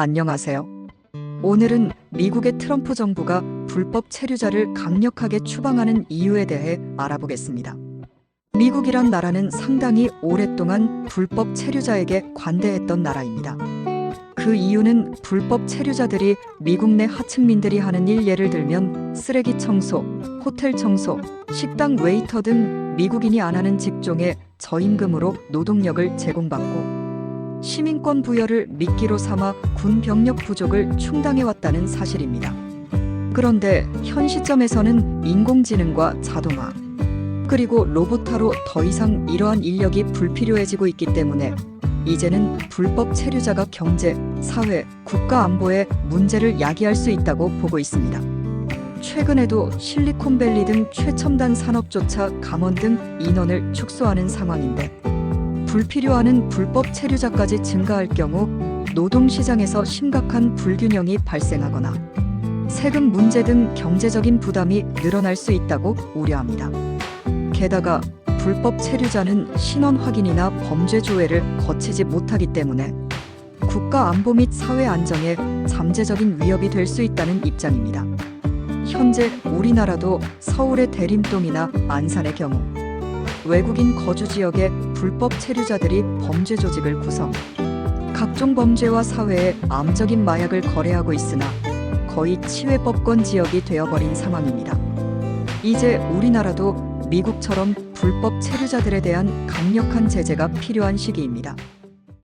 안녕하세요. 오늘은 미국의 트럼프 정부가 불법 체류자를 강력하게 추방하는 이유에 대해 알아보겠습니다. 미국이란 나라는 상당히 오랫동안 불법 체류자에게 관대했던 나라입니다. 그 이유는 불법 체류자들이 미국 내 하층민들이 하는 일 예를 들면 쓰레기 청소, 호텔 청소, 식당 웨이터 등 미국인이 안 하는 직종에 저임금으로 노동력을 제공받고 시민권 부여를 미끼로 삼아 군 병력 부족을 충당해 왔다는 사실입니다. 그런데 현 시점에서는 인공지능과 자동화 그리고 로봇화로 더 이상 이러한 인력이 불필요해지고 있기 때문에 이제는 불법 체류자가 경제, 사회, 국가 안보에 문제를 야기할 수 있다고 보고 있습니다. 최근에도 실리콘밸리 등 최첨단 산업조차 감원 등 인원을 축소하는 상황인데 불필요하는 불법 체류자까지 증가할 경우 노동시장에서 심각한 불균형이 발생하거나 세금 문제 등 경제적인 부담이 늘어날 수 있다고 우려합니다. 게다가 불법 체류자는 신원 확인이나 범죄 조회를 거치지 못하기 때문에 국가 안보 및 사회 안정에 잠재적인 위협이 될 수 있다는 입장입니다. 현재 우리나라도 서울의 대림동이나 안산의 경우 외국인 거주 지역에 불법 체류자들이 범죄 조직을 구성, 각종 범죄와 사회에 암적인 마약을 거래하고 있으나 거의 치외법권 지역이 되어버린 상황입니다. 이제 우리나라도 미국처럼 불법 체류자들에 대한 강력한 제재가 필요한 시기입니다.